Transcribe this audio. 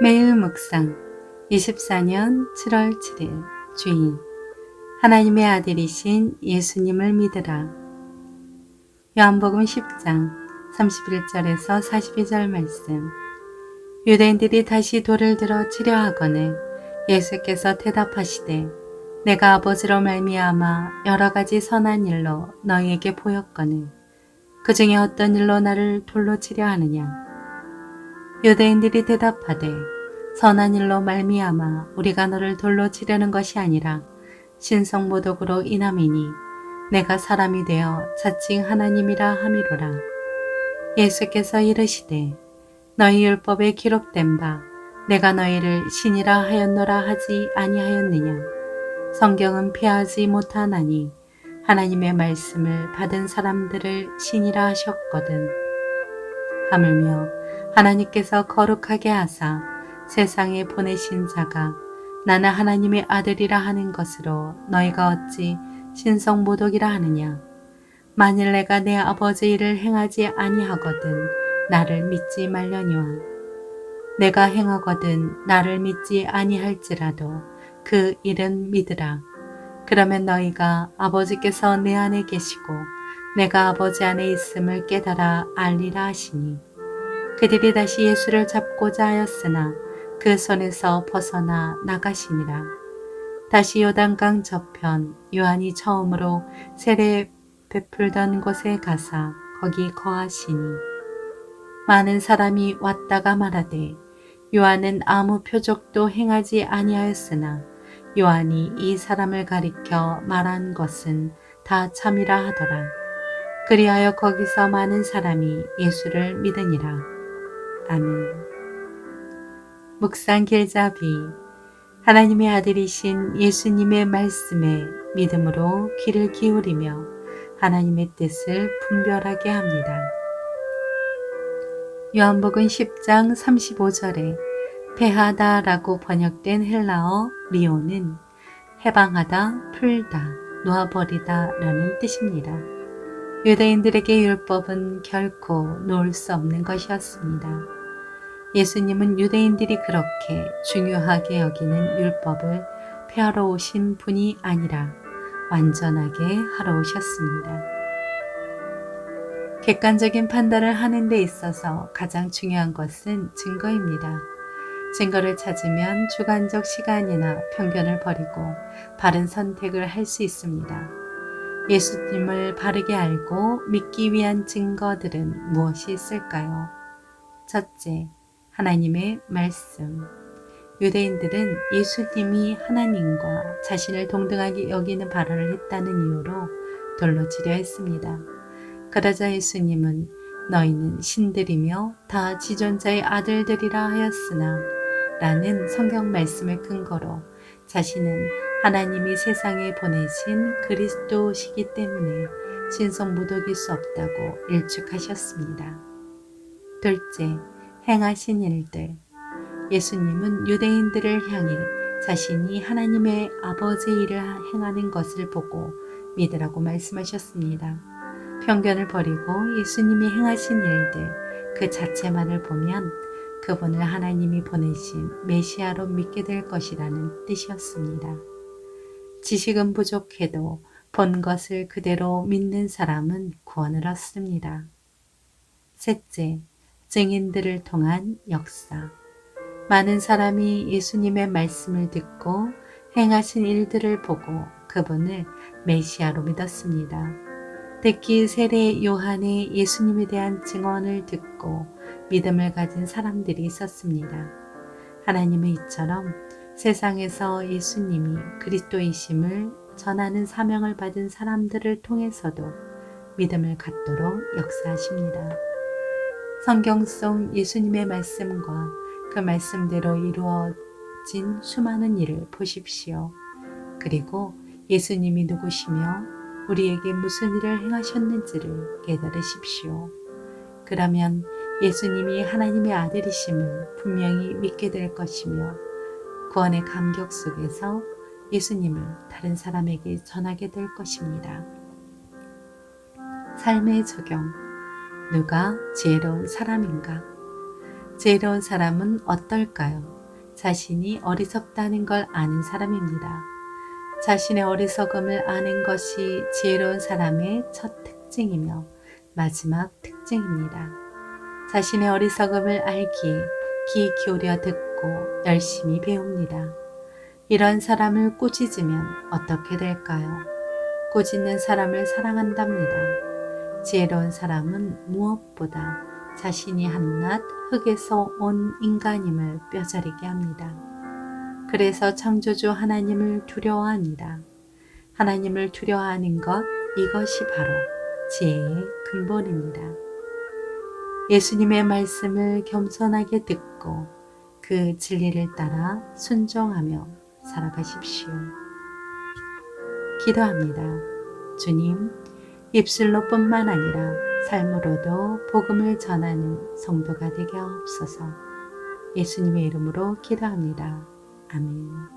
매일 묵상 24년 7월 7일 주인 하나님의 아들이신 예수님을 믿으라. 요한복음 10장 31절에서 42절 말씀. 유대인들이 다시 돌을 들어 치려 하거늘 예수께서 대답하시되 내가 아버지로 말미암아 여러 가지 선한 일로 너희에게 보였거늘 그 중에 어떤 일로 나를 돌로 치려 하느냐 유대인들이 대답하되 선한 일로 말미암아 우리가 너를 돌로 치려는 것이 아니라 신성모독으로 인함이니 내가 사람이 되어 자칭 하나님이라 함이로라. 예수께서 이르시되 너희 율법에 기록된 바 내가 너희를 신이라 하였노라 하지 아니하였느냐 성경은 피하지 못하나니 하나님의 말씀을 받은 사람들을 신이라 하셨거든 하물며 하나님께서 거룩하게 하사 세상에 보내신 자가 나는 하나님의 아들이라 하는 것으로 너희가 어찌 신성모독이라 하느냐? 만일 내가 내 아버지 일을 행하지 아니하거든 나를 믿지 말려니와. 내가 행하거든 나를 믿지 아니할지라도 그 일은 믿으라. 그러면 너희가 아버지께서 내 안에 계시고 내가 아버지 안에 있음을 깨달아 알리라 하시니 그들이 다시 예수를 잡고자 하였으나 그 손에서 벗어나 나가시니라. 다시 요단강 저편 요한이 처음으로 세례 베풀던 곳에 가사 거기 거하시니 많은 사람이 왔다가 말하되 요한은 아무 표적도 행하지 아니하였으나 요한이 이 사람을 가리켜 말한 것은 다 참이라 하더라. 그리하여 거기서 많은 사람이 예수를 믿으니라. 아멘. 묵상 길잡이 하나님의 아들이신 예수님의 말씀에 믿음으로 귀를 기울이며 하나님의 뜻을 분별하게 합니다. 요한복음 10장 35절에 패하다라고 번역된 헬라어 리오는 해방하다, 풀다, 놓아버리다 라는 뜻입니다. 유대인들에게 율법은 결코 놓을 수 없는 것이었습니다. 예수님은 유대인들이 그렇게 중요하게 여기는 율법을 폐하러 오신 분이 아니라 완전하게 하러 오셨습니다. 객관적인 판단을 하는 데 있어서 가장 중요한 것은 증거입니다. 증거를 찾으면 주관적 시간이나 편견을 버리고 바른 선택을 할 수 있습니다. 예수님을 바르게 알고 믿기 위한 증거들은 무엇이 있을까요? 첫째, 하나님의 말씀. 유대인들은 예수님이 하나님과 자신을 동등하게 여기는 발언을 했다는 이유로 돌로 치려 했습니다. 그러자 예수님은 너희는 신들이며 다 지존자의 아들들이라 하였으나 라는 성경 말씀을 근거로 자신은 하나님이 세상에 보내신 그리스도시기 때문에 신성무독일 수 없다고 일축하셨습니다. 둘째, 행하신 일들. 예수님은 유대인들을 향해 자신이 하나님의 아버지 일을 행하는 것을 보고 믿으라고 말씀하셨습니다. 편견을 버리고 예수님이 행하신 일들 그 자체만을 보면 그분을 하나님이 보내신 메시아로 믿게 될 것이라는 뜻이었습니다. 지식은 부족해도 본 것을 그대로 믿는 사람은 구원을 얻습니다. 셋째, 증인들을 통한 역사. 많은 사람이 예수님의 말씀을 듣고 행하신 일들을 보고 그분을 메시아로 믿었습니다. 특히 세례 요한의 예수님에 대한 증언을 듣고 믿음을 가진 사람들이 있었습니다. 하나님은 이처럼 세상에서 예수님이 그리스도이심을 전하는 사명을 받은 사람들을 통해서도 믿음을 갖도록 역사하십니다. 성경 속 예수님의 말씀과 그 말씀대로 이루어진 수많은 일을 보십시오. 그리고 예수님이 누구시며 우리에게 무슨 일을 행하셨는지를 깨달으십시오. 그러면 예수님이 하나님의 아들이심을 분명히 믿게 될 것이며 구원의 감격 속에서 예수님을 다른 사람에게 전하게 될 것입니다. 삶의 적용 누가 지혜로운 사람인가? 지혜로운 사람은 어떨까요? 자신이 어리석다는 걸 아는 사람입니다. 자신의 어리석음을 아는 것이 지혜로운 사람의 첫 특징이며 마지막 특징입니다. 자신의 어리석음을 알기에 귀 기울여 듣고 열심히 배웁니다. 이런 사람을 꾸짖으면 어떻게 될까요? 꾸짖는 사람을 사랑한답니다. 지혜로운 사람은 무엇보다 자신이 한낱 흙에서 온 인간임을 뼈저리게 합니다. 그래서 창조주 하나님을 두려워합니다. 하나님을 두려워하는 것, 이것이 바로 지혜의 근본입니다. 예수님의 말씀을 겸손하게 듣 고 그 진리를 따라 순종하며 살아가십시오. 기도합니다. 주님, 입술로 뿐만 아니라 삶으로도 복음을 전하는 성도가 되게 하옵소서. 예수님의 이름으로 기도합니다. 아멘.